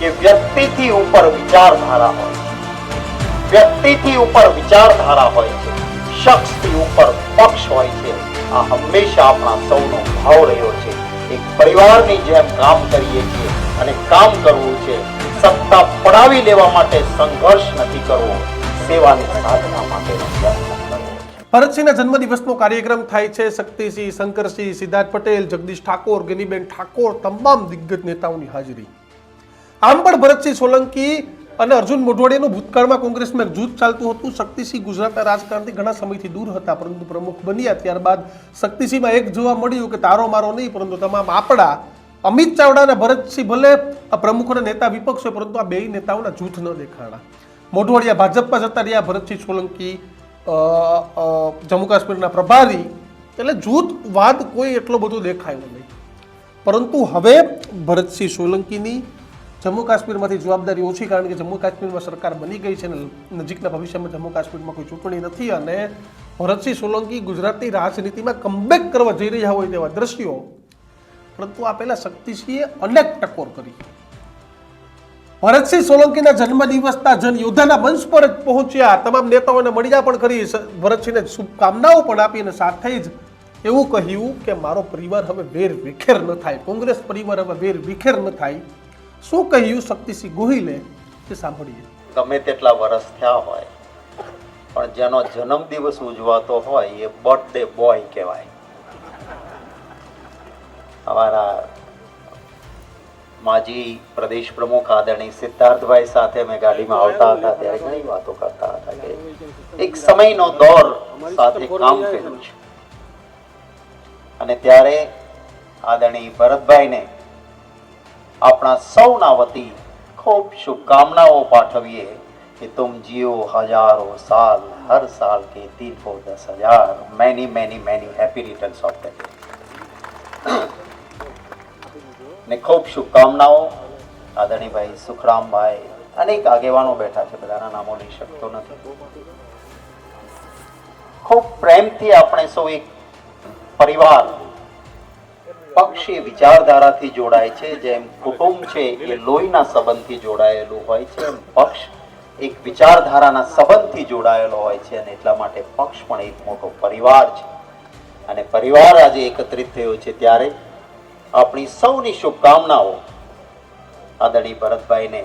કે વ્યક્તિથી ઉપર વિચારધારા હોય. વ્યક્તિથી ઉપર વિચારધારા હોય છે. શખ્સથી ઉપર પક્ષ હોય છે. આ હંમેશા આપણા સૌનો ભાવ રહ્યો છે. એક પરિવારની જેમ કામ કરીએ છીએ અને કામ કરવું છે. સત્તા પડાવી લેવા માટે સંઘર્ષ નથી કરવો. સેવાની સાધના માટેનો પ્રયત્ન ભરતસિંહના જન્મદિવસનો કાર્યક્રમ થાય છે. શક્તિસિંહ, શંકરસિંહ, સિદ્ધાર્થ પટેલ, જગદીશ ઠાકોર, ગિનીબેન ઠાકોર, તમામ દિગ્ગજ નેતાઓની હાજરી. આમ પણ ભરતસિંહ સોલંકી અને અર્જુન મોઢવાડિયાનું ભૂતકાળમાં કોંગ્રેસમાં એક જૂથ ચાલતું હતું. શક્તિસિંહ ગુજરાતના રાજકારણથી ઘણા સમયથી દૂર હતા, પરંતુ પ્રમુખ બન્યા ત્યારબાદ શક્તિસિંહમાં એક જોવા મળ્યું કે તારો મારો નહીં, પરંતુ તમામ આપણા અમિત ચાવડા અને ભરતસિંહ ભલે આ પ્રમુખ અને નેતા વિપક્ષ હોય, પરંતુ આ બે નેતાઓના જૂથ ન દેખાણા. મોઢવાડિયા ભાજપમાં જતા રહ્યા ભરતસિંહ સોલંકી જમ્મુ કાશ્મીરના પ્રભારી. એટલે જૂથવાદ કોઈ એટલો બધો દેખાયો નહીં. પરંતુ હવે ભરતસિંહ સોલંકીની જમ્મુ કાશ્મીરમાંથી જવાબદારી ઓછી કારણ કે જમ્મુ કાશ્મીરમાં સરકાર બની ગઈ છે અને નજીકના ભવિષ્યમાં જમ્મુ કાશ્મીરમાં કોઈ ચૂંટણી નથી અને ભરતસિંહ સોલંકી ગુજરાતની રાજનીતિમાં કમબેક કરવા જઈ રહ્યા હોય તેવા દ્રશ્યો. પરંતુ આ પહેલાં શક્તિસિંહે અનેક ટકોર કરી. ભરતસિંહ સોલંકીના જન્મદિવસના જન યોદ્ધાના વંશ પર જ પહોંચ્યા. તમામ નેતાઓને મળ્યા પણ કરી ભરતસિંહને શુભકામનાઓ પણ આપી અને સાથે જ એવું કહ્યું કે, મારો પરિવાર હવે વેર વિખેર ન થાય. કોંગ્રેસ પરિવાર હવે વેર વિખેર ન થાય. શું કહ્યું? શક્તિસિંહ, ગોહિલે તે સાંભળીએ. ગમે તેટલા વર્ષ થયા હોય, પણ જેનો જન્મદિવસ ઉજવાતો હોય એ બર્થડે બોય કહેવાય. અમારા માજી પ્રદેશ પ્રમુખ આદરણીય સિદ્ધાર્થભાઈ સાથે મેં ગાડીમાં આવતા હતા, ત્યારે ઘણી વાતો કરતા હતા કે એક સમયનો દોર સાથે કામ કર્યું છે. અને ત્યારે આદરણીય ભરતભાઈને આપણા સૌના વતી ખૂબ શુભકામનાઓ પાઠવીએ કે તુમ જીઓ હજારો સાલ, હર સાલ કે હો દસ હજાર. Many many many happy returns of the ને ખૂબ શુભકામનાઓ આદરણીભાઈ સુખરામભાઈ. અનેક આગેવાનો બેઠા છે, બધાના નામો લઈ શકતો નથી. ખૂબ પ્રેમથી આપણે સૌ એક પરિવાર પક્ષ એ વિચારધારાથી જોડાય છે, જેમ કુટુંબ છે, એ લોહીના સંબંધથી જોડાયેલું હોય છે પક્ષ એક વિચારધારાના સંબંધથી જોડાયેલો હોય છે, અને એટલા માટે પક્ષ પણ એક મોટો પરિવાર છે. અને પરિવાર આજે એકત્રિત થયો છે ત્યારે આપણી સૌની શુભકામનાઓ આદરણીય ભરતભાઈને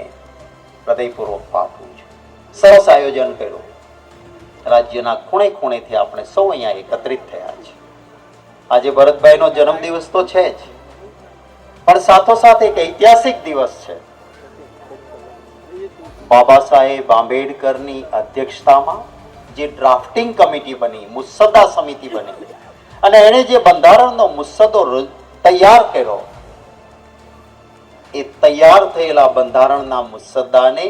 હૃદયપૂર્વક પાઠવું છું. સરસ આયોજન કર્યું. રાજ્યના ખૂણે ખૂણેથી આપણે સૌ અહીંયા એકત્રિત થયા છે આજે ભરતભાઈનો જન્મદિવસ તો છે જ. પણ સાથોસાથ એક ઐતિહાસિક દિવસ છે. બાબા સાહેબ આંબેડકરની અધ્યક્ષતામાં જે ડ્રાફ્ટિંગ કમિટી બની, મુસદ્દા સમિતિ બની, અને એણે જે બંધારણનો મુસદ્દો તૈયાર કર્યો, એ તૈયાર થયેલા બંધારણના મુસદ્દાને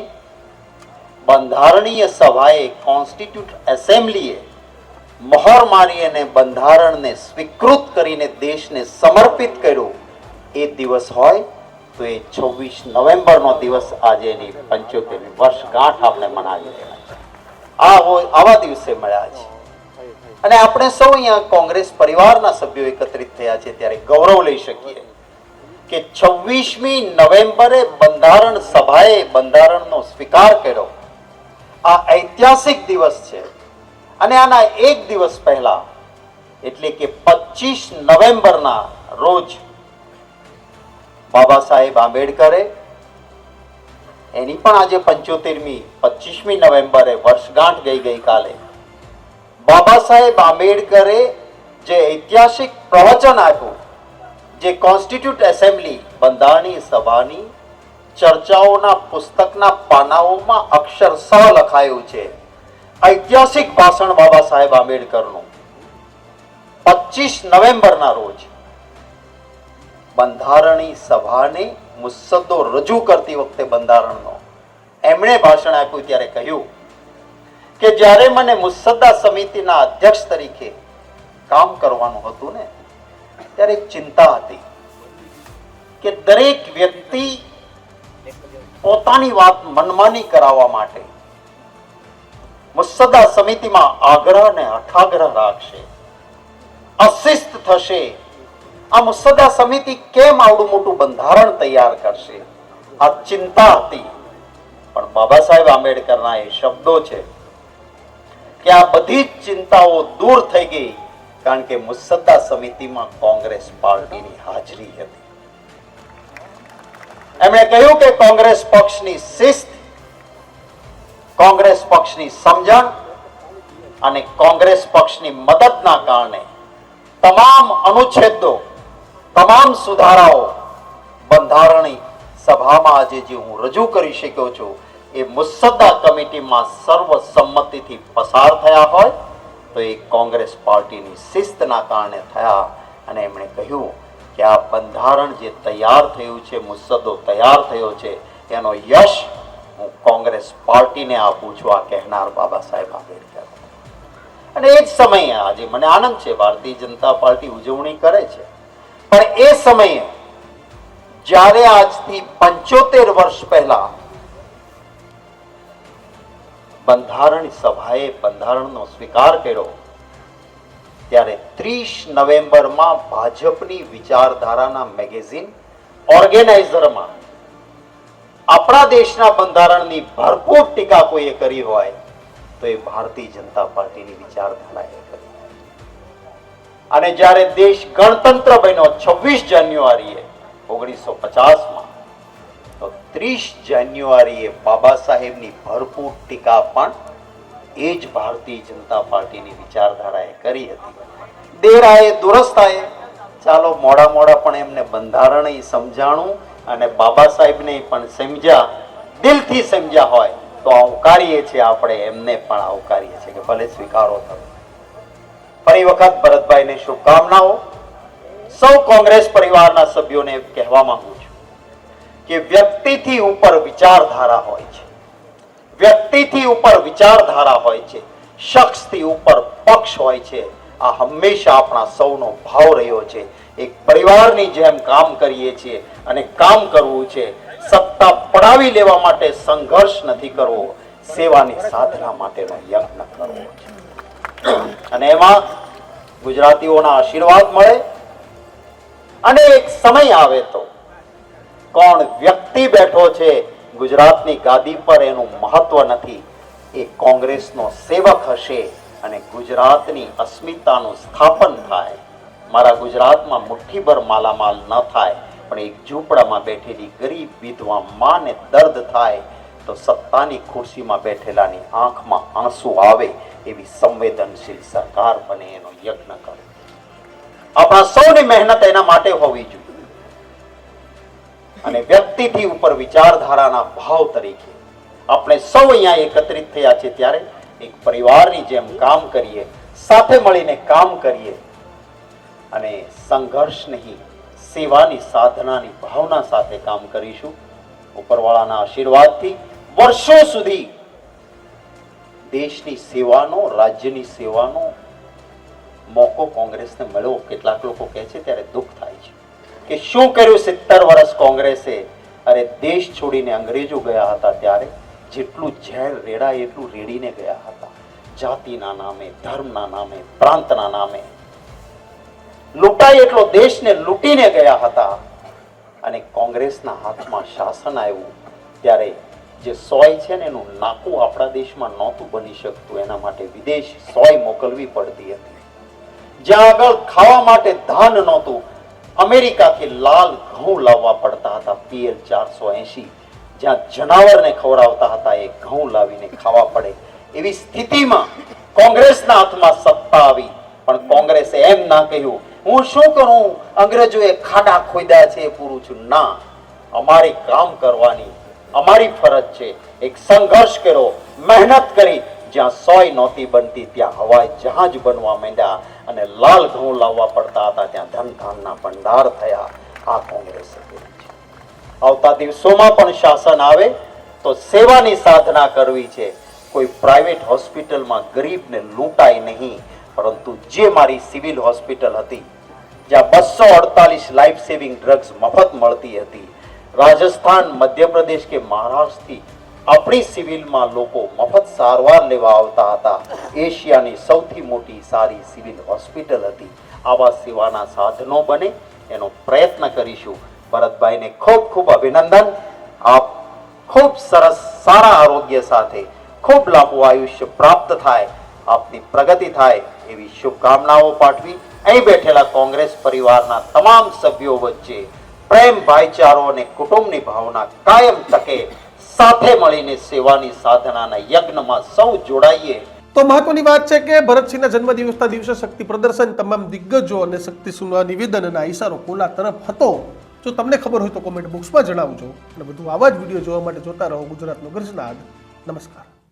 બંધારણીય સભાએ કોન્સ્ટિટ્યુટ એસેમ્બલીએ મહોર મારી અને બંધારણને સ્વીકૃત કરીને દેશને સમર્પિત કર્યું. એ દિવસ હોય તો એ છવ્વીસ નવેમ્બરનો દિવસ આજે એની પંચોતેરમી વર્ષગાંઠ આપણે મનાવી રહ્યા છે. આ હોય આવા દિવસે મળ્યા છે. અને આપણે સૌ અહીંયા કોંગ્રેસ પરિવારના સભ્યો એકત્રિત થયા છે ત્યારે ગૌરવ લઈ શકીએ કે છવ્વીસમી નવેમ્બરે બંધારણ સભાએ બંધારણનો સ્વીકાર કર્યો. આ ઐતિહાસિક દિવસ છે. અને આના એક દિવસ પહેલા, એટલે કે પચીસ નવેમ્બરના રોજ, બાબા સાહેબ આંબેડકરે એની પણ આજે પંચોતેરમી પચીસમી નવેમ્બરે વર્ષગાંઠ ગઈ ગઈ કાલે બાબા સાહેબ આંબેડકરે જે ઐતિહાસિક પ્રવચન આપ્યું, જે કોન્સ્ટિટ્યુટ એસેમ્બલી, બંધારણીય સભાની ચર્ચાઓના પુસ્તકના પાનાઓમાં અક્ષરશઃ લખાયું છે. ઐતિહાસિક ભાષણ બાબા સાહેબ આંબેડકરનું. પચીસ નવેમ્બરના રોજ બંધારણી સભાને મુસદ્દો રજૂ કરતી વખતે બંધારણનો એમણે ભાષણ આપ્યું ત્યારે કહ્યું કે જ્યારે મને મુસદ્દા સમિતિના અધ્યક્ષ તરીકે કામ કરવાનું હતું ને, ત્યારે એક ચિંતા હતી કે દરેક વ્યક્તિ પોતાની વાત મનમાની કરાવવા માટે મુસદ્દા સમિતિમાં આગ્રહ ને અઠાગ્રહ રાખશે. અશિસ્ત થશે. આ મુસદ્દા સમિતિ કેમ આવડું મોટું બંધારણ તૈયાર કરશે? આ ચિંતા હતી. પણ બાબા સાહેબ આંબેડકરના એ શબ્દો છે કે આ બધી જ ચિંતાઓ દૂર થઈ ગઈ કારણ કે મુસદ્દા સમિતિમાં કોંગ્રેસ પાર્ટીની હાજરી હતી. એમણે કહ્યું કે કોંગ્રેસ પક્ષની શિસ્ત કોંગ્રેસ પક્ષની સમજણ અને કોંગ્રેસ પક્ષની મદદના કારણે તમામ અનુચ્છેદો, તમામ સુધારાઓ બંધારણી સભામાં આજે જે હું રજૂ કરી શક્યો છું, એ મુસદ્દા કમિટીમાં સર્વસંમતિથી પસાર થયા હોય તો એ કોંગ્રેસ પાર્ટીની શિસ્તના કારણે થયા અને એમણે કહ્યું કે આ બંધારણ જે તૈયાર થયું છે, મુસદ્દો તૈયાર થયો છે, એનો યશ કોંગ્રેસ પાર્ટીને આપું છું આ કહેનાર બાબા સાહેબ આંબેડકર. અને એ જ સમયે આજે મને આનંદ છે, ભારતીય જનતા પાર્ટી ઉજવણી કરે છે. પણ એ સમયે જ્યારે આજથી પંચોતેર વર્ષ પહેલા બંધારણ સભાએ બંધારણનો સ્વીકાર કર્યો, ત્યારે ત્રીસ નવેમ્બરમાં ભાજપની વિચારધારાના મેગેઝિન ઓર્ગેનાઇઝરમાં આપણા દેશના બંધારણની ભરપૂર ટીકા કોઈએ કરી હોય, તો એ ભારતીય જનતા પાર્ટીની વિચારધારાએ કરી અને જ્યારે દેશ ગણતંત્ર બન્યો છવ્વીસ જાન્યુઆરીએ, ઓગણીસો પચાસમાં, તો ત્રીસ જાન્યુઆરીએ બાબા સાહેબની ભરપૂર ટીકા પણ એ જ ભારતીય જનતા પાર્ટીની વિચારધારાએ કરી હતી. દેરાએ, દુરસ્તાએ, ચાલો મોડા મોડા પણ એમને બંધારણ સમજાણું અને બાબા સાહેબને પણ સમજ્યા, દિલથી સમજ્યા હોય, તો આવકારીએ છીએ આપણે, એમને પણ આવકારીએ છીએ કે ભલે સ્વીકારો તમે. ફરી વખત ભરતભાઈને શુભકામનાઓ. સૌ કોંગ્રેસ પરિવારના સભ્યોને કહેવા માંગુ છું કે વ્યક્તિથી ઉપર વિચારધારા હોય છે. વ્યક્તિથી ઉપર વિચારધારા હોય છે. શખ્સથી ઉપર પક્ષ હોય છે. આ હંમેશા આપણા સૌનો ભાવ રહ્યો છે. એક પરિવારની જેમ કામ કરીએ છીએ અને કામ કરવું છે, સત્તા પડાવી લેવા માટે સંઘર્ષ નથી કરવો, સેવાની સાધના માટેનો યજ્ઞ કરવો છે. અને એમાં ગુજરાતીઓના આશીર્વાદ મળે અને એક સમય આવે તો કોણ વ્યક્તિ બેઠો છે ગુજરાતની ગાદી પર એનું મહત્વ નથી, એ કોંગ્રેસનો સેવક હશે અને ગુજરાતની અસ્મિતાનું સ્થાપન થાય. મારા ગુજરાતમાં મુઠ્ઠીભર માલામાલ ન થાય, પણ એક ઝૂંપડામાં બેઠેલી ગરીબ વિધવા માને દર્દ થાય, તો સત્તાની ખુરશીમાં બેઠેલાની આંખમાં આંસુ આવે એવી સંવેદનશીલ સરકાર બને એનો યજ્ઞ કરે. આપણા સૌની મહેનત એના માટે હોવી જોઈએ. અને વ્યક્તિથી ઉપર વિચારધારાના ભાવ તરીકે આપણે સૌ અહીંયા એકત્રિત થયા છે ત્યારે એક પરિવારની જેમ કામ કરીએ, સાથે મળીને કામ કરીએ અને સંઘર્ષ નહીં, સેવાની સાધનાની ભાવના સાથે કામ કરીશું. ઉપરવાળાના આશીર્વાદથી વર્ષો સુધી દેશની સેવાનો, રાજ્યની સેવાનો મોકો કોંગ્રેસને મળ્યો. કેટલાક લોકો કહે છે, ત્યારે દુઃખ થાય છે કે શું કર્યું સિત્તેર વર્ષ કોંગ્રેસે? અરે, દેશ છોડીને અંગ્રેજો ગયા હતા ત્યારે જેટલું ઝેર રેડાય એટલું રેડીને ગયા હતા. જાતિના નામે, ધર્મના નામે, પ્રાંતના નામે લૂંટાય એટલો દેશને લૂંટીને ગયા હતા. અને કોંગ્રેસના હાથમાં શાસન આવ્યું, ત્યારે જે સોય છે ને એનું નાકું આપણા દેશમાં નહોતું બની શકતું, એના માટે વિદેશ સોય મોકલવી પડતી હતી. જ્યાં આગળ ખાવા માટે ધાન નહોતું, અમેરિકાથી લાલ ઘઉં લાવવા પડતા હતા પીએલ ચારસો એસી જ્યાં જનાવરને ખવડાવતા હતા, એ ઘઉં લાવીને ખાવા પડે. એવી સ્થિતિમાં કોંગ્રેસના હાથમાં સત્તા આવી, પણ કોંગ્રેસે એમ ના કહ્યું હું શું કરું? અંગ્રેજોએ ખાડા ખોદ્યા છે, એ પૂરું છું. ના, અમારે કામ કરવાની અમારી ફરજ છે. એક સંઘર્ષ કર્યો, મહેનત કરી, જ્યાં સોય નહોતી બનતી, ત્યાં હવાઈ જહાજ બનવા માંડ્યા અને લાલ ઘઉં લાવવા પડતા હતા, ત્યાં ધન ધાનના ભંડાર થયા. આ કોંગ્રેસ આવતા દિવસોમાં પણ શાસન આવે, તો સેવાની સાધના કરવી છે. કોઈ પ્રાઇવેટ હોસ્પિટલમાં ગરીબને લૂંટાય નહીં. પરંતુ જે મારી સિવિલ હોસ્પિટલ હતી, જ્યાં બસો અડતાલીસ લાઈફ સેવિંગ ડ્રગ્સ મફત મળતી હતી, રાજસ્થાન, મધ્યપ્રદેશ કે મહારાષ્ટ્રથી આપણી સિવિલમાં લોકો મફત સારવાર લેવા આવતા હતા. એશિયાની સૌથી મોટી સારી સિવિલ હોસ્પિટલ હતી. આવા સેવાના સાધનો બને, એનો પ્રયત્ન કરીશું. ભરતભાઈને ખૂબ ખૂબ અભિનંદન. આપ ખૂબ સરસ, સારા આરોગ્ય સાથે ખૂબ લાંબુ આયુષ્ય પ્રાપ્ત થાય. આપની પ્રગતિ થાય એવી શુભકામનાઓ પાઠવી. અહીં બેઠેલા કોંગ્રેસ પરિવારના તમામ સભ્યો વચ્ચે પ્રેમ, ભાઈચારો અને કુટુંબની ભાવના કાયમ તકે સાથે મળીને સેવાની સાધનાના યજ્ઞમાં સૌ જોડાઈએ. તો મહત્વની વાત છે કે ભરતસિંહના જન્મદિવસના દિવસે શક્તિ પ્રદર્શન તમામ દિગ્ગજો અને શક્તિ સુનવા નિવેદન અને આ ઈશારો કોના તરફ હતો. જો તમને ખબર હોય તો કોમેન્ટ બોક્સમાં જણાવજો અને બધું આવા જ વીડિયો જોવા માટે જોતા રહો ગુજરાતનો ગર્જનાદ. નમસ્કાર.